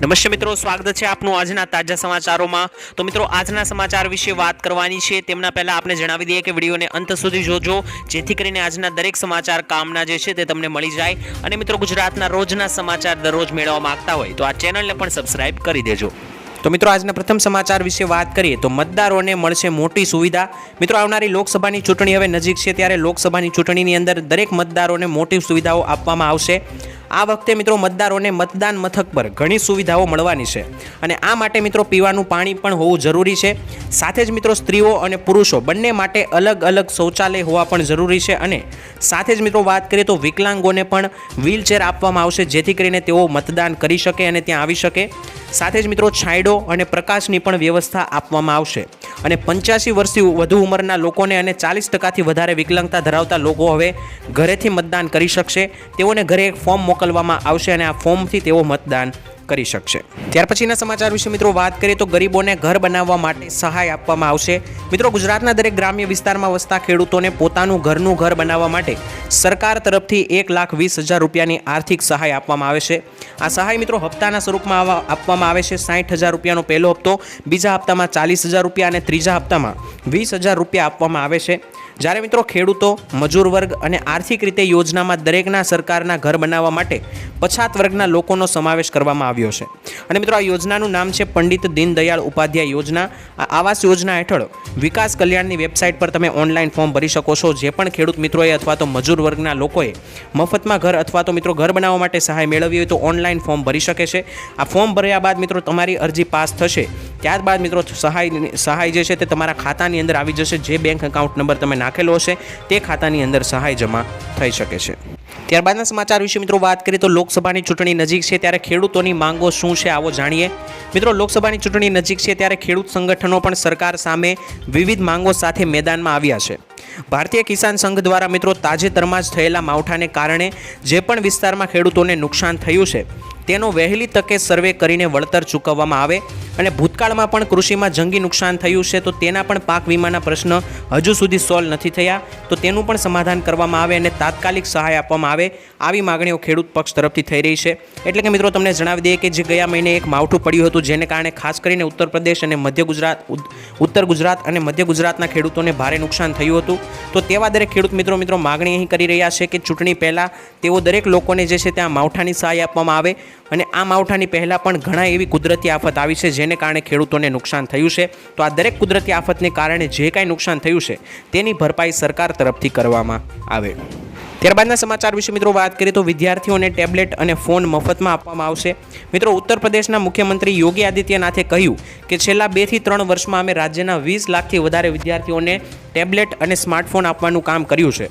નમસ્તે મિત્રો, સ્વાગત છે આપનું આજના તાજા સમાચારોમાં. તો મિત્રો, આજના સમાચાર વિશે વાત કરવાની છે. તેમના પહેલાં આપણે જણાવી દઈએ કે વિડીયોને અંત સુધી જોજો, જેથી કરીને આજના દરેક સમાચાર કામના જે છે તે તમને મળી જાય. અને મિત્રો, ગુજરાતના રોજના સમાચાર દરરોજ મેળવવા માંગતા હોય તો આ ચેનલને પણ સબસ્ક્રાઇબ કરી દેજો. તો મિત્રો, આજના પ્રથમ સમાચાર વિશે વાત કરીએ તો મતદારોને મળશે મોટી સુવિધા. મિત્રો, આવનારી લોકસભાની ચૂંટણી હવે નજીક છે, ત્યારે લોકસભાની ચૂંટણીની અંદર દરેક મતદારોને મોટી સુવિધાઓ આપવામાં આવશે. આ વખતે મિત્રો મતદારોને મતદાન મથક પર ઘણી સુવિધાઓ મળવાની છે અને આ માટે મિત્રો પીવાનું પાણી પણ હોવું જરૂરી છે. સાથે જ મિત્રો સ્ત્રીઓ અને પુરુષો બંને માટે અલગ અલગ શૌચાલય હોવા પણ જરૂરી છે અને સાથે જ મિત્રો વાત કરીએ તો વિકલાંગોને પણ વ્હીલચેર આપવામાં આવશે જેથી કરીને તેઓ મતદાન કરી શકે અને ત્યાં આવી શકે. સાથે જ મિત્રો છાંયડો અને પ્રકાશની પણ વ્યવસ્થા આપવામાં આવશે. અને પંચ્યાસી વર્ષથી વધુ ઉંમરના લોકોને અને ચાલીસ ટકાથી વધારે વિકલાંગતા ધરાવતા લોકો હવે ઘરેથી મતદાન કરી શકશે. તેઓને ઘરે એક ફોર્મ મોકલવામાં આવશે અને આ ફોર્મથી તેઓ મતદાન કરી શકશે. ત્યાર પછીના સમાચાર વિશે મિત્રો વાત કરીએ તો ગરીબોને ઘર બનાવવા માટે સહાય આપવામાં આવશે. મિત્રો ગુજરાતના દરેક ગ્રામ્ય વિસ્તારમાં વસતા ખેડૂતોને પોતાનું ઘરનું ઘર બનાવવા માટે સરકાર તરફથી એક લાખ વીસ હજાર રૂપિયાની આર્થિક સહાય આપવામાં આવે છે. આ સહાય મિત્રો હપ્તાના સ્વરૂપમાં આપવામાં આવે છે. સાઠ હજાર રૂપિયાનો પહેલો હપ્તો, બીજા હપ્તામાં ચાલીસ હજાર રૂપિયા અને ત્રીજા હપ્તામાં વીસ હજાર રૂપિયા આપવામાં આવે છે. જ્યારે મિત્રો ખેડૂતો, મજૂર વર્ગ અને આર્થિક રીતે યોજનામાં દરેકના સરકારના ઘર બનાવવા માટે પછાત વર્ગના લોકોનો સમાવેશ કરવામાં આવ્યો છે. અને મિત્રો, આ યોજનાનું નામ છે પંડિત દીનદયાળ ઉપાધ્યાય યોજના. આ આવાસ યોજના હેઠળ વિકાસ કલ્યાણની વેબસાઇટ પર તમે ઓનલાઈન ફોર્મ ભરી શકો છો. જે પણ ખેડૂત મિત્રોએ અથવા તો મજૂર વર્ગના લોકોએ મફતમાં ઘર અથવા તો મિત્રો ઘર બનાવવા માટે સહાય મેળવી હોય તો ઓનલાઈન ફોર્મ ભરી શકે છે. આ ફોર્મ ભર્યા બાદ મિત્રો તમારી અરજી પાસ થશે. ત્યારબાદ મિત્રો સહાય સહાય જે છે તે તમારા ખાતાની અંદર આવી જશે. જે બેંક એકાઉન્ટ નંબર તમે નાખેલો હશે તે ખાતાની અંદર સહાય જમા થઈ શકે છે. ત્યારબાદના સમાચાર વિશે મિત્રો વાત કરીએ તો લોકસભાની ચૂંટણી નજીક છે ત્યારે ખેડૂતોની માંગો શું છે આવો જાણીએ. મિત્રો, લોકસભાની ચૂંટણી નજીક છે ત્યારે ખેડૂત સંગઠનો પણ સરકાર સામે વિવિધ માંગો સાથે મેદાનમાં આવ્યા છે. ભારતીય કિસાન સંઘ દ્વારા મિત્રો તાજેતરમાં જ થયેલા માવઠાને કારણે જે પણ વિસ્તારમાં ખેડૂતોને નુકસાન થયું છે તેનો વહેલી તકે સર્વે કરીને વળતર ચૂકવવામાં આવે અને ભૂતકાળમાં પણ કૃષિમાં જંગી નુકસાન થયું છે, તો તેના પણ પાક વીમાના પ્રશ્ન હજુ સુધી સોલ્વ નથી થયા. તો તેનું પણ સમાધાન કરવામાં આવે અને તાત્કાલિક સહાય આપવામાં આવે આવી માગણીઓ ખેડૂત પક્ષ તરફથી થઈ રહી છે. એટલે કે મિત્રો, તમને જણાવી દઈએ કે જે ગયા મહિને એક માવઠું પડ્યું હતું, જેને કારણે ખાસ કરીને ઉત્તર પ્રદેશ અને મધ્ય ગુજરાત ઉત્તર ગુજરાત અને મધ્ય ગુજરાતના ખેડૂતોને ભારે નુકસાન થયું હતું. તો તેવા દરેક ખેડૂત મિત્રો મિત્રો, માગણી અહીં કરી રહ્યા છે કે ચૂંટણી પહેલાં તેઓ દરેક લોકોને જે છે ત્યાં માવઠાની સહાય આપવામાં આવે. અને આ માવઠાની પહેલાં પણ ઘણા એવી કુદરતી આફત આવી છે, જેને કારણે ખેડૂતોને નુકસાન થયું છે. તો આ દરેક કુદરતી આફતને કારણે જે કાંઈ નુકસાન થયું છે, તેની ભરપાઈ સરકાર તરફથી કરવામાં આવે. ત્યારબાદના સમાચાર વિશે મિત્રો વાત કરીએ તો વિદ્યાર્થીઓને ટેબ્લેટ અને ફોન મફતમાં આપવામાં આવશે. મિત્રો ઉત્તર પ્રદેશના મુખ્યમંત્રી યોગી આદિત્યનાથે કહ્યું કે છેલ્લા બેથી ત્રણ વર્ષમાં અમે રાજ્યના વીસ લાખથી વધારે વિદ્યાર્થીઓને ટેબ્લેટ અને સ્માર્ટફોન આપવાનું કામ કર્યું છે.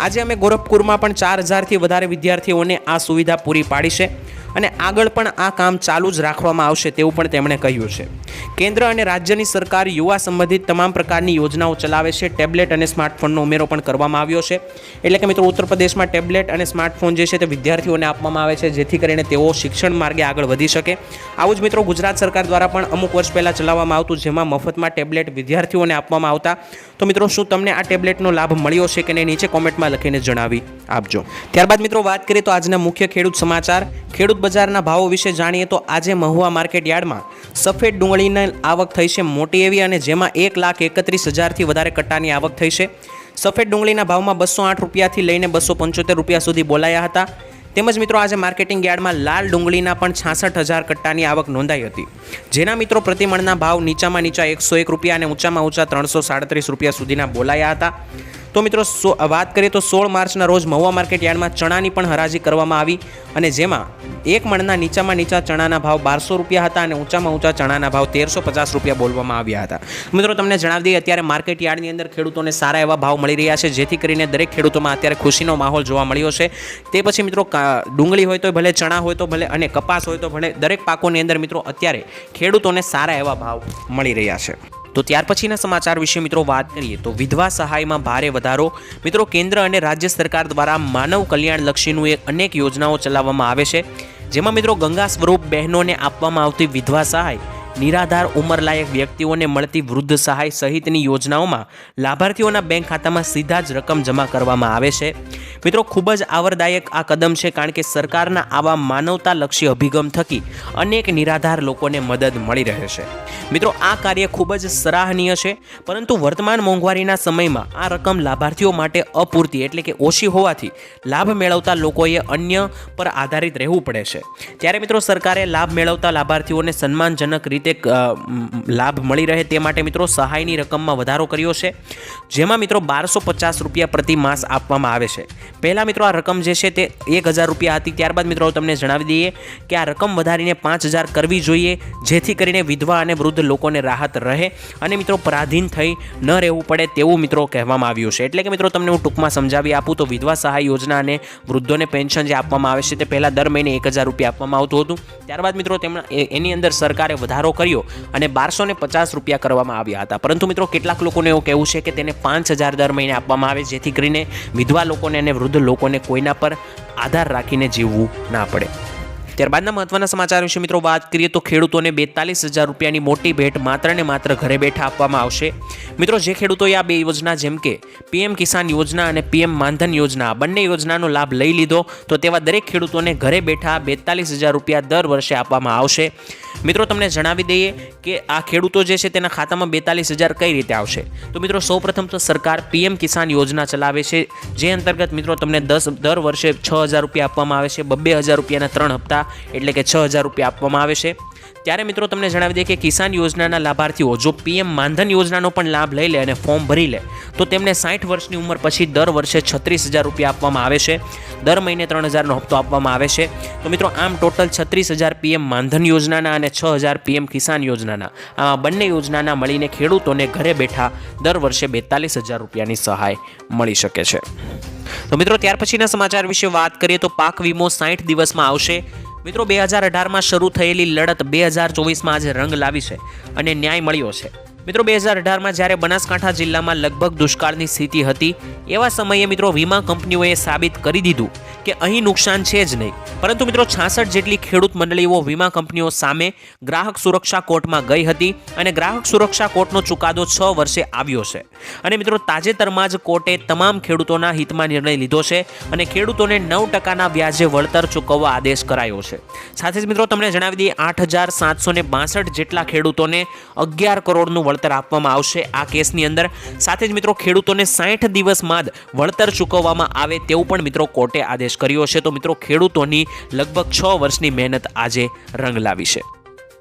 આજે અમે ગોરખપુરમાં પણ ચાર હજારથી વધારે વિદ્યાર્થીઓને આ સુવિધા પૂરી પાડી છે. અને આગળ પણ આ કામ ચાલુ જ રાખવામાં આવશે તેવું પણ તેમણે કહ્યું છે. કેન્દ્ર અને રાજ્યની સરકાર યુવા સંબંધિત તમામ પ્રકારની યોજનાઓ ચલાવે છે. ટેબ્લેટ અને સ્માર્ટફોનનો ઉમેરો પણ કરવામાં આવ્યો છે. એટલે કે મિત્રો, ઉત્તર પ્રદેશમાં ટેબ્લેટ અને સ્માર્ટફોન જે છે તે વિદ્યાર્થીઓને આપવામાં આવે છે, જેથી કરીને તેઓ શિક્ષણ માર્ગે આગળ વધી શકે. આવું જ મિત્રો, ગુજરાત સરકાર દ્વારા પણ અમુક વર્ષ પહેલાં ચલાવવામાં આવતું, જેમાં મફતમાં ટેબ્લેટ વિદ્યાર્થીઓને આપવામાં આવતા. તો મિત્રો, શું તમને આ ટેબ્લેટનો લાભ મળ્યો છે કે નહીં? નીચે કોમેન્ટમાં લખીને જણાવી આપજો. ત્યારબાદ મિત્રો, વાત કરીએ તો આજના મુખ્ય ખેડૂત સમાચાર. ખેડૂત બજારના ભાવો વિશે જાણીએ તો આજે મહુવા માર્કેટ યાર્ડમાં સફેદ ડુંગળીની આવક થઈ છે મોટી એવી અને જેમાં એક લાખ એકત્રીસ હજારથી વધારે કટ્ટાની આવક થઈ છે. સફેદ ડુંગળીના ભાવમાં બસો આઠ રૂપિયાથી લઈને બસો પંચોતેર રૂપિયા સુધી બોલાયા હતા. તેમજ મિત્રો આજે માર્કેટિંગ યાર્ડમાં લાલ ડુંગળીના પણ છાસઠ હજાર કટ્ટાની આવક નોંધાઈ હતી. જેના મિત્રો પ્રતિમણના ભાવ નીચામાં નીચા એકસો એક રૂપિયા અને ઊંચામાં ઊંચા ત્રણસો સાડત્રીસ રૂપિયા સુધીના બોલાયા હતા. તો મિત્રો વાત કરીએ તો સોળ માર્ચના રોજ મહુવા માર્કેટ યાર્ડમાં ચણાની પણ હરાજી કરવામાં આવી અને જેમાં એક મણના નીચામાં નીચા ચણાના ભાવ બારસો રૂપિયા હતા અને ઊંચામાં ઊંચા ચણાના ભાવ તેરસો પચાસ રૂપિયા બોલવામાં આવ્યા હતા. મિત્રો, તમને જણાવી દઈએ, અત્યારે માર્કેટ યાર્ડની અંદર ખેડૂતોને સારા એવા ભાવ મળી રહ્યા છે, જેથી કરીને દરેક ખેડૂતોમાં અત્યારે ખુશીનો માહોલ જોવા મળ્યો છે. તે પછી મિત્રો ડુંગળી હોય તો ભલે, ચણા હોય તો ભલે અને કપાસ હોય તો ભલે, દરેક પાકોની અંદર મિત્રો, અત્યારે ખેડૂતોને સારા એવા ભાવ મળી રહ્યા છે. તો ત્યાર પછીના સમાચાર વિશે મિત્રો વાત કરીએ તો વિધવા સહાયમાં ભારે વધારો. મિત્રો, કેન્દ્ર અને રાજ્ય સરકાર દ્વારા માનવ કલ્યાણલક્ષીનું એક અનેક યોજનાઓ ચલાવવામાં આવે છે. જેમાં મિત્રો ગંગા સ્વરૂપ બહેનોને આપવામાં આવતી વિધવા સહાય નિરાધાર, ઉંમરલાયક વ્યક્તિઓને મળતી વૃદ્ધ સહાય સહિતની યોજનાઓમાં લાભાર્થીઓના બેંક ખાતામાં સીધા જ રકમ જમા કરવામાં આવે છે. મિત્રો, ખૂબ જ આવરદાયક આ કદમ છે કારણ કે સરકારના આવા માનવતાલક્ષી અભિગમ થકી અનેક નિરાધાર લોકોને મદદ મળી રહે છે. મિત્રો, આ કાર્ય ખૂબ જ સરાહનીય છે, પરંતુ વર્તમાન મોંઘવારીના સમયમાં આ રકમ લાભાર્થીઓ માટે અપૂરતી એટલે કે ઓછી હોવાથી લાભ મેળવતા લોકોએ અન્ય પર આધારિત રહેવું પડે છે. ત્યારે મિત્રો, સરકારે લાભ મેળવતા લાભાર્થીઓને સન્માનજનક રીતે મ, લાભ મળી રહે તે માટે મિત્રો સહાયની રકમમાં વધારો કર્યો છે. જેમાં મિત્રો બારસો પચાસ રૂપિયા પ્રતિ માસ આપવામાં આવે છે. પહેલાં મિત્રો આ રકમ જે છે તે એક હજાર રૂપિયા હતી. ત્યારબાદ મિત્રો તમને જણાવી દઈએ કે આ રકમ વધારીને પાંચ હજાર કરવી જોઈએ જેથી કરીને વિધવા અને વૃદ્ધ લોકોને રાહત રહે અને મિત્રો પરાધીન થઈ ન રહેવું પડે તેવું મિત્રો કહેવામાં આવ્યું છે. એટલે કે મિત્રો તમને હું ટૂંકમાં સમજાવી આપું તો વિધવા સહાય યોજના અને વૃદ્ધોને પેન્શન જે આપવામાં આવે છે તે પહેલાં દર મહિને એક હજાર રૂપિયા આપવામાં આવતું હતું. ત્યારબાદ મિત્રો તેમણે એની અંદર સરકારે વધારો કર્યો અને બારસો ને પચાસ રૂપિયા કરવામાં આવ્યા હતા. પરંતુ મિત્રો, કેટલાક લોકોને એવું કહેવું છે કે તેને પાંચ હજાર દર મહિને આપવામાં આવે, જેથી કરીને વિધવા લોકોને અને વૃદ્ધ લોકોને કોઈના પર આધાર રાખીને જીવવું ના પડે. ત્યારબાદના મહત્વના સમાચાર વિશે મિત્રો વાત કરીએ તો ખેડૂતોને બેતાલીસ હજાર રૂપિયાની મોટી ભેટ માત્ર ને માત્ર ઘરે બેઠા આપવામાં આવશે. મિત્રો, જે ખેડૂતોએ આ બે યોજના, જેમ કે પીએમ કિસાન યોજના અને પીએમ માનધન યોજના બંને યોજનાનો લાભ લઈ લીધો, તો તેવા દરેક ખેડૂતોને ઘરે બેઠા બેતાલીસ હજાર રૂપિયા દર વર્ષે આપવામાં આવશે. મિત્રો, તમને જણાવી દઈએ કે આ ખેડૂતો જે છે તેના ખાતામાં બેતાલીસ હજાર કઈ રીતે આવશે? તો મિત્રો, સૌપ્રથમ તો સરકાર પીએમ કિસાન યોજના ચલાવે છે, જે અંતર્ગત મિત્રો, તમને દસ, દર વર્ષે છ હજાર રૂપિયા આપવામાં આવે છે, બબ્બે હજાર રૂપિયાના ત્રણ હપ્તા એટલે કે છ હજાર રૂપિયા આપવામાં આવે છે. ત્યારે મિત્રો તમને જણાવી દઈએ કે કિસાન યોજનાના લાભાર્થીઓ જો પીએમ માનધન યોજનાનો પણ લાભ લઈ લે અને ફોર્મ ભરી લે, તો તેમને સાઠ વર્ષની ઉંમર પછી દર વર્ષે છત્રીસ હજાર રૂપિયા આપવામાં આવે છે. દર મહિને ત્રણ હજારનો હપ્તો આપવામાં આવે છે. તો મિત્રો આમ ટોટલ છત્રીસ હજાર પીએમ માનધન યોજનાના અને છ હજાર પીએમ કિસાન યોજનાના. આ બંને યોજનાના મળીને ખેડૂતોને ઘરે બેઠા દર વર્ષે બેતાલીસ હજાર રૂપિયાની સહાય મળી શકે છે. તો મિત્રો ત્યાર પછીના સમાચાર વિશે વાત કરીએ તો પાક વીમો સાઠ દિવસમાં આવશે. મિત્રો, બે હજાર અઢારમાં શરૂ થયેલી લડત બે હજાર ચોવીસમાં આજે રંગ લાવી છે અને ન્યાય મળ્યો છે. મિત્રો, બે હજાર અઢારમાં જ્યારે બનાસકાંઠા જિલ્લામાં લગભગ દુષ્કાળની સ્થિતિ હતી, એવા સમયે મિત્રો, વીમા કંપનીઓએ સાબિત કરી દીધું કે અહીં નુકસાન છે જ નહીં. પરંતુ મિત્રો, છાસઠ જેટલી ખેડૂત મંડળીઓ વીમા કંપનીઓ સામે ગ્રાહક સુરક્ષા કોર્ટમાં ગઈ હતી અને ગ્રાહક સુરક્ષા કોર્ટનો ચુકાદો છ વર્ષે આવ્યો છે. અને મિત્રો, તાજેતરમાં જ કોર્ટે તમામ ખેડૂતોના હિતમાં નિર્ણય લીધો છે અને ખેડૂતોને નવ ટકાના વ્યાજે વળતર ચૂકવવા આદેશ કરાયો છે. સાથે જ મિત્રો, તમને જણાવી દઈએ, આઠ હજાર સાતસો ને બાસઠ જેટલા ખેડૂતોને અગિયાર કરોડનું વળતર આપવામાં આવશે આ કેસની અંદર. સાથે જ મિત્રો, ખેડૂતોને સાઠ દિવસમાં જ વળતર ચૂકવવામાં આવે તેવું પણ મિત્રો કોર્ટે આદેશ કર્યો છે તો મિત્રો ખેડૂતોની લગભગ છ વર્ષની મહેનત આજે રંગ લાવી છે.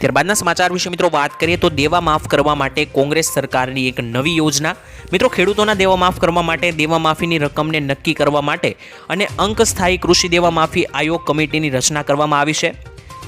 ત્યારબાદના સમાચાર વિશે મિત્રો વાત કરીએ તો દેવા માફ કરવા માટે કોંગ્રેસ સરકારની એક નવી યોજના. મિત્રો, ખેડૂતોના દેવા માફ કરવા માટે દેવા માફીની રકમને નક્કી કરવા માટે અને અંક સ્થાયી કૃષિ દેવા માફી આયોગ કમિટીની રચના કરવામાં આવી છે.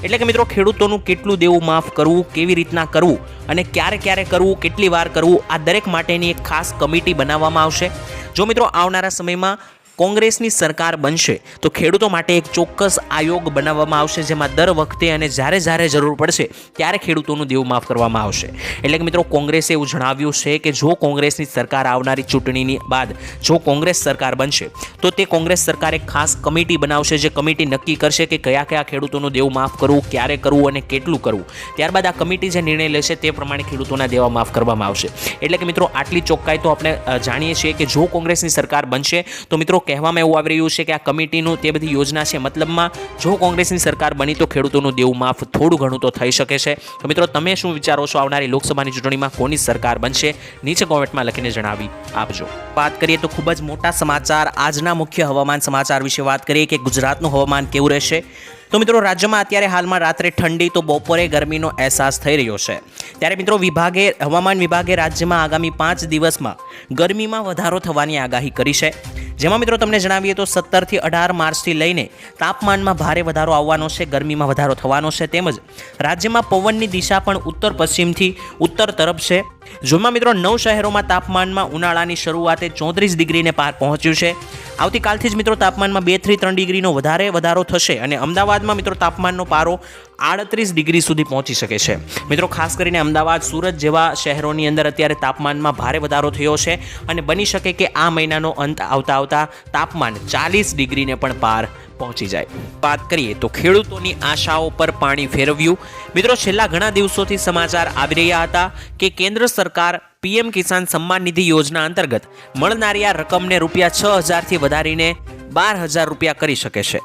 એટલે કે મિત્રો, ખેડૂતોનું કેટલું દેવું માફ કરવું, કેવી રીતના કરવું અને ક્યારે ક્યારે કરવું, કેટલી વાર કરવું, આ દરેક માટેની એક ખાસ કમિટી બનાવવામાં આવશે. જો મિત્રો, આવનારા સમયમાં કોંગ્રેસની સરકાર બનશે, તો ખેડૂતો માટે એક ચોક્કસ આયોગ બનાવવામાં આવશે, જેમાં દર વખતે અને જ્યારે જ્યારે જરૂર પડશે, ત્યારે ખેડૂતોનું દેવું માફ કરવામાં આવશે. એટલે કે મિત્રો, કોંગ્રેસે એવું જણાવ્યું છે કે જો કોંગ્રેસની સરકાર આવનારી ચૂંટણીની બાદ જો કોંગ્રેસ સરકાર બનશે, તો તે કોંગ્રેસ સરકાર એક ખાસ કમિટી બનાવશે, જે કમિટી નક્કી કરશે કે કયા કયા ખેડૂતોનું દેવું માફ કરવું, ક્યારે કરવું અને કેટલું કરવું. ત્યારબાદ આ કમિટી જે નિર્ણય લેશે તે પ્રમાણે ખેડૂતોના દેવા માફ કરવામાં આવશે. એટલે કે મિત્રો, આટલી ચોક્કાઈ તો આપણે જાણીએ છીએ કે જો કોંગ્રેસની સરકાર બનશે, તો મિત્રો કહેવામાં એવું આવી રહ્યું છે કે આ કમિટીનું તે બધી યોજના છે. મતલબમાં જો કોંગ્રેસની સરકાર બની તો ખેડૂતોનું દેવું માફ થોડું ઘણું તો થઈ શકે છે. તો મિત્રો, તમે શું વિચારો છો આવનારી લોકસભાની ચૂંટણીમાં કોની સરકાર બનશે? નીચે કોમેન્ટમાં લખીને જણાવી આપજો. વાત કરીએ તો ખૂબ જ મોટા સમાચાર. આજના મુખ્ય હવામાન સમાચાર વિશે વાત કરીએ કે ગુજરાતનું હવામાન કેવું રહેશે? તો મિત્રો, રાજ્યમાં અત્યારે હાલમાં રાત્રે ઠંડી તો બપોરે ગરમીનો અહેસાસ થઈ રહ્યો છે. ત્યારે મિત્રો, વિભાગે, હવામાન વિભાગે રાજ્યમાં આગામી પાંચ દિવસમાં ગરમીમાં વધારો થવાની આગાહી કરી છે. જેમાં મિત્રો તમને જણાવીએ તો સત્તરથી અઢાર માર્ચથી લઈને તાપમાનમાં ભારે વધારો આવવાનો છે, ગરમીમાં વધારો થવાનો છે તેમજ રાજ્યમાં પવનની દિશા પણ ઉત્તર પશ્ચિમથી ઉત્તર તરફ છે. જેમાં મિત્રો નવ શહેરોમાં તાપમાનમાં ઉનાળાની શરૂઆતે ચોત્રીસ ડિગ્રીને પાર પહોંચ્યું છે. આવતીકાલથી જ મિત્રો તાપમાનમાં બેથી ત્રણ ડિગ્રીનો વધારે વધારો થશે અને અમદાવાદમાં મિત્રો તાપમાનનો પારો આડત્રીસ ડિગ્રી સુધી પહોંચી શકે છે. મિત્રો, ખાસ કરીને અમદાવાદ, સુરત જેવા શહેરોની અંદર અત્યારે તાપમાનમાં ભારે વધારો થયો છે અને બની શકે કે આ મહિનાનો અંત આવતા આવતા તાપમાન ચાલીસ ડિગ્રીને પણ પાર પહોંચી જાય. વાત કરીએ તો ખેડૂતોની આશાઓ પર પાણી ફેરવ્યું. મિત્રો, છેલ્લા ઘણા દિવસોથી સમાચાર આવી રહ્યા હતા કે કેન્દ્ર સરકાર પીએમ કિસાન સન્માન નિધિ યોજના અંતર્ગત મળનારી આ રકમને રૂપિયા છ હજારથી વધારીને બાર હજાર રૂપિયા કરી શકે છે.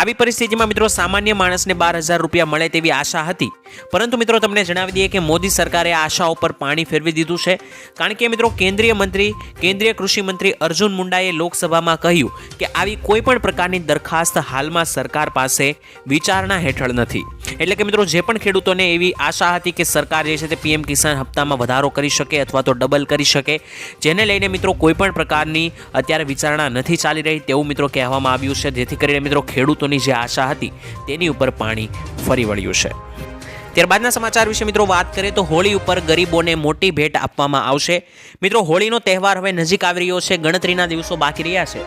આવી પરિસ્થિતિમાં મિત્રો સામાન્ય માણસને બાર હજાર રૂપિયા મળે તેવી આશા હતી. પરંતુ મિત્રો તમને જણાવી દઈએ કે મોદી સરકારે આ આશાઓ પર પાણી ફેરવી દીધું છે. કારણ કે મિત્રો કેન્દ્રીય મંત્રી, કેન્દ્રીય કૃષિ મંત્રી અર્જુન મુંડાએ લોકસભામાં કહ્યું કે આવી કોઈ પણ પ્રકારની દરખાસ્ત હાલમાં સરકાર પાસે વિચારણા હેઠળ નથી. એટલે કે મિત્રો જે પણ ખેડૂતોને એવી આશા હતી કે સરકાર જે છે તે પીએમ કિસાન હપ્તામાં વધારો કરી શકે અથવા તો ડબલ કરી શકે, જેને લઈને મિત્રો કોઈ પણ પ્રકારની અત્યારે વિચારણા નથી ચાલી રહી તેવું મિત્રો કહેવામાં આવ્યું છે. જેથી કરીને મિત્રો ખેડૂતોની જે આશા હતી તેની ઉપર પાણી ફરી વળ્યું છે. ત્યારબાદના સમાચાર વિશે મિત્રો વાત કરીએ તો હોળી ઉપર ગરીબોને મોટી ભેટ આપવામાં આવશે. મિત્રો, હોળીનો તહેવાર હવે નજીક આવી રહ્યો છે, ગણતરીના દિવસો બાકી રહ્યા છે.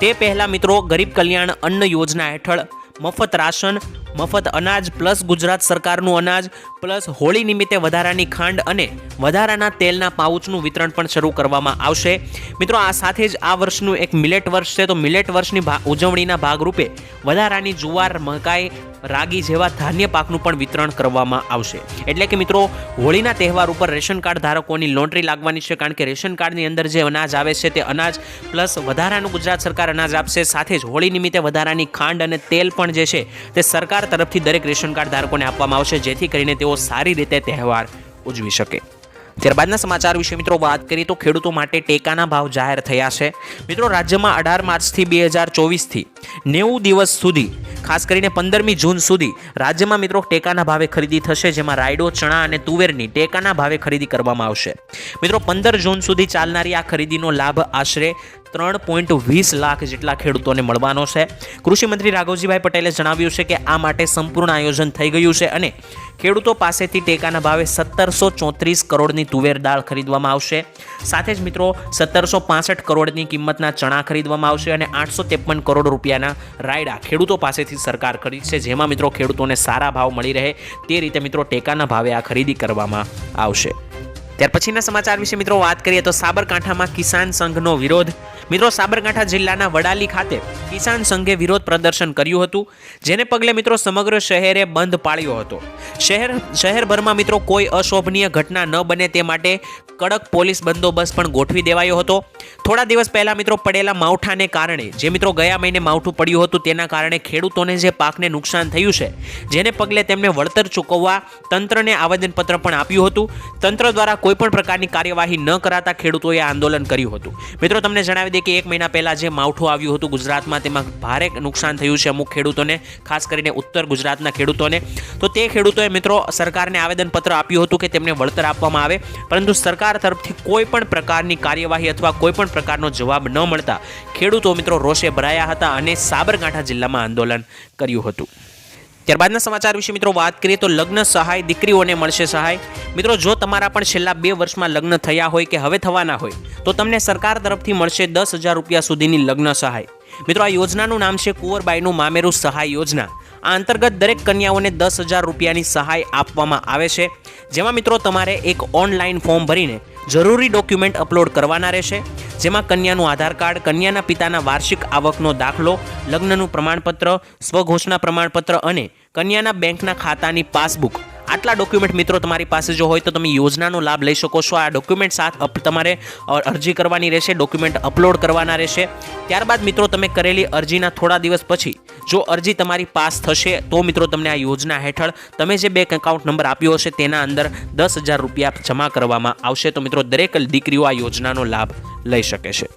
તે પહેલાં મિત્રો, ગરીબ કલ્યાણ અન્ન યોજના હેઠળ મફત રાશન મફત અનાજ પ્લસ ગુજરાત સરકારનું અનાજ પ્લસ હોળી નિમિત્તે વધારાની ખાંડ અને વધારાના તેલના પાઉચનું વિતરણ પણ શરૂ કરવામાં આવશે. મિત્રો, આ સાથે જ આ વર્ષનું એક મિલેટ વર્ષ છે, તો મિલેટ વર્ષની ઉજવણીના ભાગરૂપે વધારાની જુવાર, મકાઈ, રાગી જેવા ધાન્ય પાકનું પણ વિતરણ કરવામાં આવશે. એટલે કે મિત્રો, હોળીના તહેવાર ઉપર રેશન કાર્ડ ધારકોની લોન્ડ્રી લાગવાની છે, કારણ કે રેશન કાર્ડની અંદર જે અનાજ આવે છે, તે અનાજ પ્લસ વધારાનું ગુજરાત સરકાર અનાજ આપશે. સાથે જ હોળી નિમિત્તે વધારાની ખાંડ અને તેલ પણ જે છે, તે સરકાર તરફથી દરેક રેશન કાર્ડ ધારકોને આપવામાં આવશે, જેથી કરીને તેઓ સારી રીતે તહેવાર ઉજવી શકે. ત્યારબાદના સમાચાર વિશે મિત્રો વાત કરીએ તો ખેડૂતો માટે ટેકાના ભાવ જાહેર થયા છે. મિત્રો, રાજ્યમાં અઢાર માર્ચથી બે હજાર ચોવીસથી નેવું દિવસ સુધી, ખાસ કરીને પંદરમી જૂન સુધી, રાજ્યમાં મિત્રો ટેકાના ભાવે ખરીદી થશે, જેમાં રાયડો, ચણા અને તુવેરની ટેકાના ભાવે ખરીદી કરવામાં આવશે. મિત્રો, પંદર જૂન સુધી ચાલનારી આ ખરીદીનો લાભ આશરે ત્રણ પોઈન્ટ વીસ લાખ જેટલા ખેડૂતોને મળવાનો છે. કૃષિમંત્રી રાઘવજીભાઈ પટેલે જણાવ્યું છે કે આ માટે સંપૂર્ણ આયોજન થઈ ગયું છે અને ખેડૂતો પાસેથી ટેકાના ભાવે સત્તરસો ચોત્રીસ કરોડની તુવેર દાળ ખરીદવામાં આવશે. સાથે જ મિત્રો, સત્તરસો પાસઠ કરોડની કિંમતના ચણા ખરીદવામાં આવશે અને આઠસો ત્રેપન કરોડ રૂપિયાના રાયડા ખેડૂતો પાસેથી સરકાર ખરીદશે, જેમાં મિત્રો ખેડૂતોને સારા ભાવ મળી રહે તે રીતે મિત્રો ટેકાના ભાવે આ ખરીદી કરવામાં આવશે. ત્યાર પછીના સમાચાર વિશે મિત્રો વાત કરીએ તો સાબરકાંઠામાં કિસાન સંઘનો વિરોધ. મિત્રો, સાબરકાંઠા જિલ્લાના વડાલી ખાતે કિસાન સંઘે વિરોધ પ્રદર્શન કર્યું હતું, જેને પગલે મિત્રો સમગ્ર શહેરે બંધ પાળ્યો હતો. શહેર, શહેરભરમાં મિત્રો કોઈ અશોભનીય ઘટના ન બને તે માટે કડક પોલીસ બંદોબસ્ત પણ ગોઠવી દેવાયો હતો. થોડા દિવસ પહેલાં મિત્રો પડેલા માવઠાને કારણે, જે મિત્રો ગયા મહિને માવઠું પડ્યું હતું તેના કારણે ખેડૂતોને જે પાકને નુકસાન થયું છે, જેને પગલે તેમને વળતર ચૂકવવા તંત્રને આવેદનપત્ર પણ આપ્યું હતું. તંત્ર દ્વારા કોઈ પણ પ્રકારની કાર્યવાહી ન કરાતા ખેડૂતોએ આંદોલન કર્યું હતું. મિત્રો, તમને જણાવી દઈએ કે એક મહિના પહેલાં જે માવઠું આવ્યું હતું ગુજરાતમાં, તેમાં ભારે નુકસાન થયું છે અમુક ખેડૂતોને, ખાસ કરીને ઉત્તર ગુજરાતના ખેડૂતોને. તો તે ખેડૂતોએ મિત્રો સરકારને આવેદનપત્ર આપ્યું હતું કે તેમને વળતર આપવામાં આવે. પરંતુ સરકાર તરફથી કોઈ પણ પ્રકારની કાર્યવાહી અથવા કોઈ પણ પ્રકારનો જવાબ ન મળતા ખેડૂતો મિત્રો રોષે ભરાયા હતા અને સાબરકાંઠા જિલ્લામાં આંદોલન કર્યું હતું. ત્યારબાદના સમાચાર વિશે મિત્રો વાત કરીએ તો લગ્ન સહાય દીકરીઓને મળશે સહાય. મિત્રો, જો તમારા પણ છેલ્લા બે વર્ષમાં લગ્ન થયા હોય કે હવે થવાના હોય, તો તમને સરકાર તરફથી મળશે દસ હજાર રૂપિયા સુધીની લગ્ન સહાય. મિત્રો, આ યોજનાનું નામ છે કુંવરબાઈનું મામેરું સહાય યોજના. આ અંતર્ગત દરેક કન્યાઓને દસ હજાર રૂપિયાની સહાય આપવામાં આવે છે. જેમાં મિત્રો તમારે એક ઓનલાઈન ફોર્મ ભરીને જરૂરી ડોક્યુમેન્ટ અપલોડ કરવાના રહેશે. જેમાં કન્યાનું આધાર કાર્ડ, કન્યાના પિતાના વાર્ષિક આવકનો દાખલો, લગ્નનું પ્રમાણપત્ર સ્વઘોષણા પ્રમાણપત્ર અને કન્યાના બેંકના ખાતાની પાસબુક આટલા ડોક્યુમેન્ટ મિત્રો તમારી પાસે જો હોય તો તમે યોજનાનો લાભ લઈ શકો છો. આ ડોક્યુમેન્ટ સાથ તમારે અરજી કરવાની રહેશે ડોક્યુમેન્ટ અપલોડ કરવાના રહેશે. ત્યારબાદ મિત્રો તમે કરેલી અરજીના થોડા દિવસ પછી જો અરજી તમારી પાસ થશે તો મિત્રો તમને આ યોજના હેઠળ તમે જે બેંક એકાઉન્ટ નંબર આપ્યો હશે તેના અંદર દસ હજાર રૂપિયા જમા કરવામાં આવશે. તો મિત્રો દરેક દીકરીઓ આ યોજનાનો લાભ લઈ શકે છે.